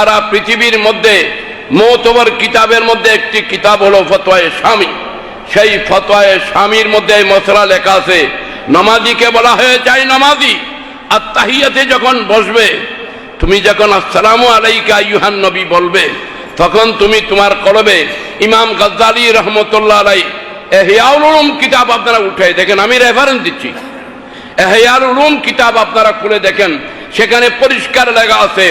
সারা পৃথিবীর মধ্যে মৌতবর কিতাবের মধ্যে একটি কিতাব হলো ফতোয়ায় স্বামী। সেই ফতোয়ায় স্বামীর মধ্যে মশলা লেখা আছে, নমাজিকে বলা হয়ে যায় নমাজি, আর তাহিয়াতে যখন বসবে, তুমি যখন আসসালামু আলাইকা ইউহান নবী বলবে, তখন তুমি তোমার কলবে ইমাম গজ্জালি রহমতুল্লাহ আলাই এহিয়াউল উলুম কিতাব আপনারা উঠে দেখেন, আমি রেফারেন্স দিচ্ছি। এহিয়াল উলুম কিতাব আপনারা খুলে দেখেন, সেখানে পরিষ্কার লেখা আছে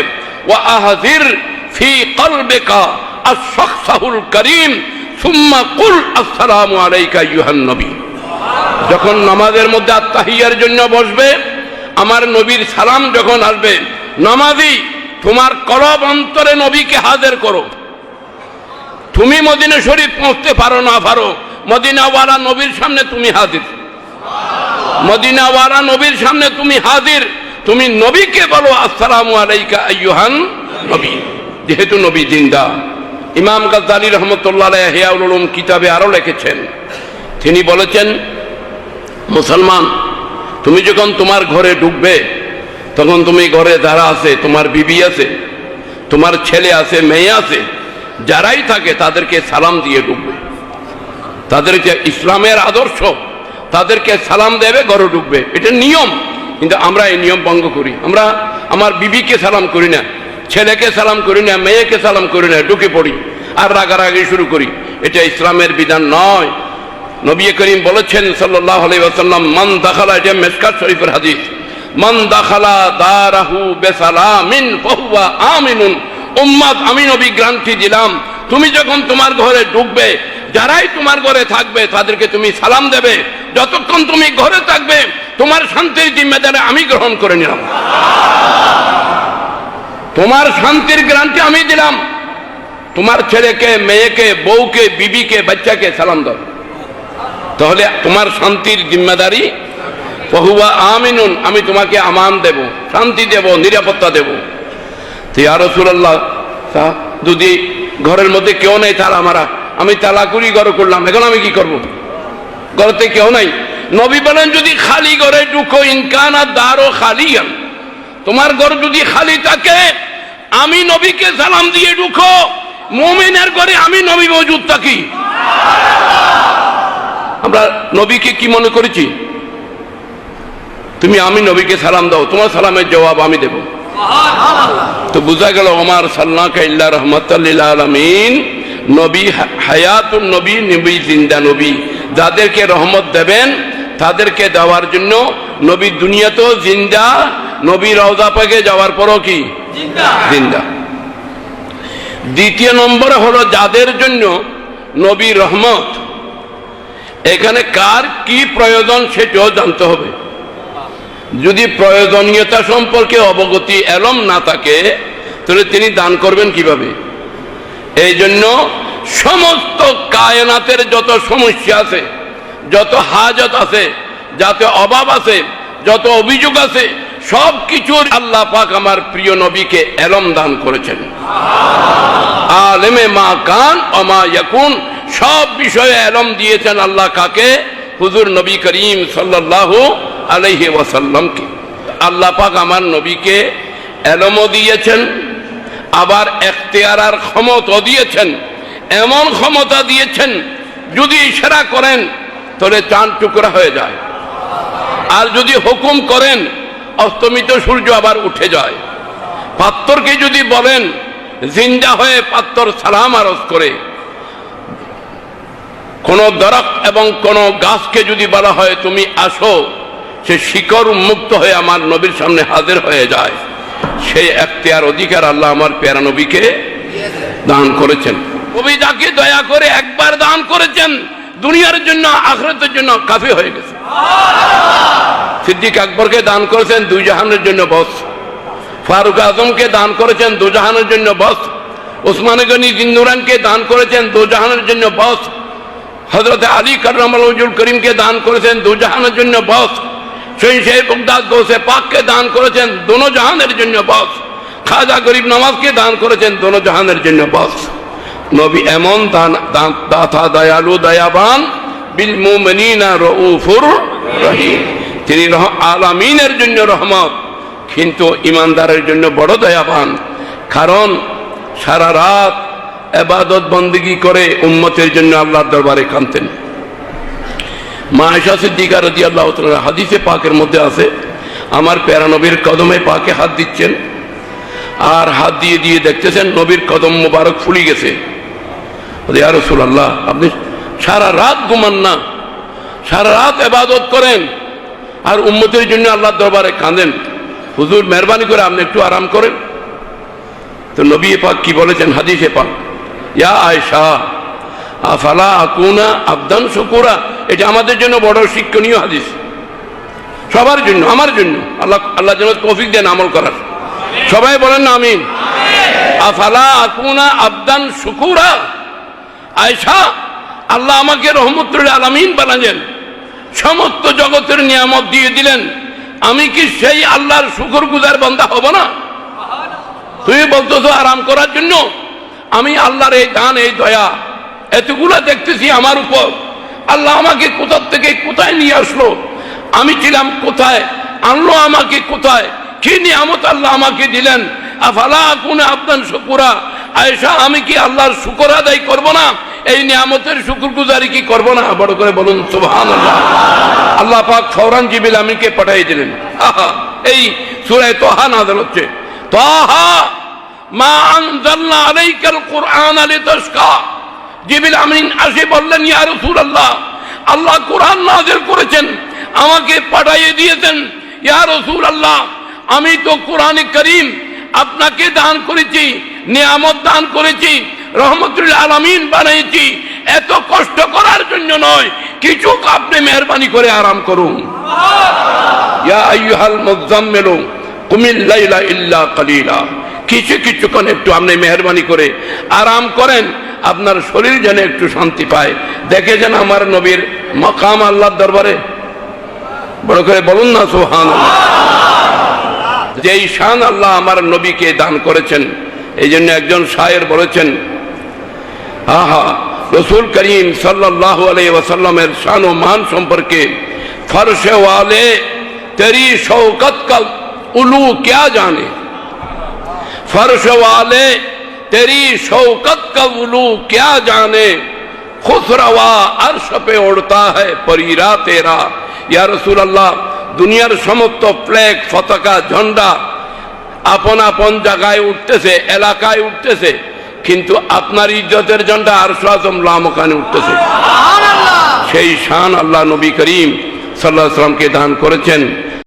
আশ-শাখসাহুল করিম, সুম্মা কুল আসসালামু আলাইকা ইউহান নবী। যখন নামাজের মধ্যে আত্মাহিয়ার জন্য বসবে, আমার নবীর সালাম যখন আসবে, নামাজি, তোমার কলব অন্তরে নবীকে হাজির করো। তুমি মদিনা শরীফ পৌঁছতে পারো না পারো, মদিনাওয়ালা নবীর সামনে তুমি হাজির। মদিনাওয়ালা নবীর সামনে তুমি হাজির। তুমি নবীকে বলো, আসসালামু আলাইকা আইয়ুহান নবী। যেহেতু নবী জিন্দা। ইমাম গাজ্জালি রহমতুল্লাহ হেয়াউল কিতাবে আরও লিখেছেন। তিনি বলেছেন, মুসলমান, তুমি যখন তোমার ঘরে ঢুকবে, তখন তুমি ঘরে যারা আছে, তোমার বিবি আছে, তোমার ছেলে আছে, মেয়ে আছে, যারাই থাকে, তাদেরকে সালাম দিয়ে ঢুকবে। তাদেরকে ইসলামের আদর্শ, তাদেরকে সালাম দেবে, ঘরে ঢুকবে। এটা নিয়ম। কিন্তু আমরা এই নিয়ম ভঙ্গ করি। আমরা আমার বিবিকে সালাম করি না, ছেলেকে সালাম করি না, মেয়েকে সালাম করি না, ঢুকে পড়ি আর রাগারাগি শুরু করি। এটা ইসলামের বিধান নয়। নবী করিম বলেছেন সাল্লাহ আলাইসাল্লাম মান দাখালা এটা মেসকাত শরীফের হাদিস, মান দাখালা দারাহু বেসালামিন ফহুয়া আমিনুন। উম্মাদ, আমি নবী গ্রান্তি দিলাম। তুমি যখন তোমার ঘরে ঢুকবে, যারাই তোমার ঘরে থাকবে, তাদেরকে তুমি সালাম দেবে। যতক্ষণ তুমি ঘরে থাকবে, তোমার শান্তির জিম্মেদারে আমি গ্রহণ করে নিলাম। তোমার শান্তির গ্রান্তি আমি দিলাম। তোমার ছেলেকে, মেয়েকে, বউকে, বিবিকে, বাচ্চাকে সালাম দাও। তাহলে তোমার শান্তির জিম্মেদারি বহুবা আমিনুন, আমি তোমাকে আমান দেব, শান্তি দেব, নিরাপত্তা দেব। তুই আর রসুল্লাহ যদি ঘরের মধ্যে কেউ নেই তারা আমারা আমি তালাকুরি ঘর করলাম, এখন আমি কি করব? ঘরতে কেউ নাই। নবী বলেন, যদি খালি ঘরে ঢুকো, ইনকান আর দ্বারও খালি তোমার ঘর যদি খালি থাকে, আমি নবীকে সালাম দিয়ে ঢুকো। মোমিনের ঘরে আমি নবী মজুদ থাকি। আমরা নবীকে কি মনে করেছি? তুমি আমি নবীকে সালাম দাও, তোমার সালামের জবাব আমি দেব। তো বোঝা গেল, ওমার সাল্লাহ রহমতুল্লিল আলমিন, নবী হায়াতুন নবী নবী জিন্দা নবী। যাদেরকে রহমত দেবেন তাদেরকে দেওয়ার জন্য নবী দুনিয়াতেও জিন্দা নবী রওজা পাকে যাওয়ার পরও কি? জিন্দা। দ্বিতীয় নম্বরে হলো যাদের জন্য নবী রহমত। এখানে কার কি প্রয়োজন সেটাও জানতে হবে। যদি প্রয়োজনীয়তা সম্পর্কে অবগতি এলম না থাকে তাহলে তিনি দান করবেন কীভাবে? এই জন্য সমস্ত কায়নাতের যত সমস্যা আছে, যত হাজত আছে, যাতে অভাব আছে, যত অভিযোগ আছে, সব কিছুর আল্লাহ পাক আমার প্রিয় নবীকে এলম দান করেছেন। আলেমে মা কান অমা ইয়াকুন সব বিষয়ে এলম দিয়েছেন আল্লাহ কাকে? হুজুর নবী করিম সাল্লাহ আলহি ওয়াসাল্লামকে। আল্লাহ পাক আমার নবীকে এলমও দিয়েছেন, আবার এখতেয়ার আর ক্ষমতা দিয়েছেন। এমন ক্ষমতা দিয়েছেন, যদি ইশারা করেন, তাহলে চাঁদ টুকরা হয়ে যায়। আর যদি হুকুম করেন, অস্তমিত সূর্য আবার উঠে যায়। পাত্তরকে যদি বলেন, জিন্দা হয়ে পাত্তর সালাম আরজ করে। কোন দরক এবং কোন গাছকে যদি বলা হয়, তুমি আসো, সে শিকড় উন্মুক্ত হয়ে আমার নবীর সামনে হাজির হয়ে যায়। সেই এখতিয়ার, অধিকার আল্লাহ আমার পেয়ারা নবীকে দান করেছেন। কবি যাকে দয়া করে একবার দান করেছেন দুনিয়ার জন্য আখরতের জন্য কাফি হয়ে গেছে। সিদ্দিক আকবরকে দান করেছেন দুই জাহানের জন্য বস। ফারুক আজমকে দান করেছেন দুজাহানের জন্য বস। ওসমান গনি জিন্দুরানকে দান করেছেন দুজাহানের জন্য বস। হজরত আলী করমুল করিমকে দান করেছেন দুজাহানের জন্য বস। শহীদ শেখ বগদাদ গোসে পাককে দান করেছেন দোনো জাহানের জন্য বস। খাজা গরিব নওয়াজকে দান করেছেন দোনো জাহানের জন্য বস। নবী এমন দাতা, দয়ালু, দয়াবান, বিল মুমিনিনা রউফুর রহিম। তিনি আলামিনের জন্য রহমত, কিন্তু ইমানদারের জন্য বড় দয়াবান। কারণ সারা রাত এবাদত বন্দিগি করে উম্মতের জন্য আল্লাহর দরবারে কানতেন মা আয়সা সিদ্দিকা রাজি আল্লাহ হাদিসে পাকের মধ্যে আছে, আমার প্যারা নবীর কদমে পাকে হাত দিচ্ছেন, আর হাত দিয়ে দিয়ে দেখতেছেন নবীর কদম মোবারক ফুলি গেছে। রসুল আল্লাহ আপনি সারা রাত ঘুমান না। সারা রাত এবাদত করেন। আর উম্মতের জন্য আল্লাহ দরবারে কাঁদেন। হুজুর, মেহরবানি করে আপনি একটু আরাম করেন। তো নবী পাক কি বলেছেন? হাদিসে পাক, ইয়া আয়সা আফালা আকুনা আবদান শুকুরা? এটা আমাদের জন্য বড় শিক্ষণীয় হাদিস। সবার জন্য, আমার জন্য। আল্লাহ আল্লাহ যেন তৌফিক দেন আমল করার। সবাই বলেন না, আমিন। আফালা আকুনা আবদান শুকুরা? আয়সা আল্লাহ আমাকে রহমতুল আলমিন বানালেন। সমস্ত জগতের নিয়ামত দিয়ে দিলেন। আমি কি সেই আল্লাহর শুকর গুজার বন্ধা হব না? তুমি বলতেছো আরাম করার জন্য? আমি আল্লাহর এই দান, এই দয়া, এতগুলা দেখতেছি আমার উপর। আল্লাহ আমাকে কোথার থেকে কোথায় নিয়ে আসলো? আমি ছিলাম কোথায়? আনলো আমাকে কোথায়? কি নিয়ামত আল্লাহ আমাকে দিলেন? আফালা কোন আবদান শুকুরা। আয়েশা, আমি কি আল্লাহর শুকর আদায় করব না? এই নিয়ামতের শুকুর কি করব না? বড় করে বলুন সুবহান আল্লাহ পাক ফৌরান জিবিল আমিনকে পাঠিয়ে দিলেন। এই সুরায় তোহা নাজল হচ্ছে। তোহা, মা আনজালনা আলাইকাল কুরআন লিতাশকা। জিবিল আমিন আসে বললেন, ইয়া রাসূলুল্লাহ, আল্লাহ কোরআন নাযিল করেছেন, আমাকে পাঠিয়ে দিয়েছেন। ইয়া রাসূলুল্লাহ, আমি তো কোরআনে করিম, আপনাকে দান করেছি, নিয়ামত দান করেছি রহমতুল আলামিন বানিয়েছি এত কষ্ট করার জন্য নয়, কিছু আপনি মেহরবানি করে আরাম করুন। আইয়ুহাল মুজাম্মিলু কুমিল লাইলা ইল্লা কালিলা। কিছু কিছুক্ষণ একটু আপনি মেহরবানি করে আরাম করেন, আপনার শরীর যেন একটু শান্তি পায়। দেখে যেন আমার নবীর মকাম আল্লাহর দরবারে? বড় করে বলুন না সোহান যেই শান আল্লাহ আমার নবীকে দান করেছেন, এই জন্য একজন শায়ের বলেছেন আহা, রসুল করিম সাল্লাহ ওয়াসাল্লামের শান ও মান সম্পর্কে ফরশে ওয়ালে তেরি শৌকত কাল উলু ক্যা জানে? ফরশ ওয়ালে তেরি শৌকত কা উলু ক্যা জানে? খুসরওয়া আর্শ পে উড়তা হ্যায় পরিরা তেরা। ইয়া রসুল আল্লাহ দুনিয়ার সমস্ত ফ্ল্যাগ, ফতকা, ঝন্ডা, আপন আপন জায়গায় উঠতেছে, এলাকায় উঠতেছে। কিন্তু আপনার ইজ্জতের জন্য আর সাজম লামকানে উঠতেছে। সেই শান আল্লাহ নবী করিম সাল্লাহ সাল্লামকে দান করেছেন।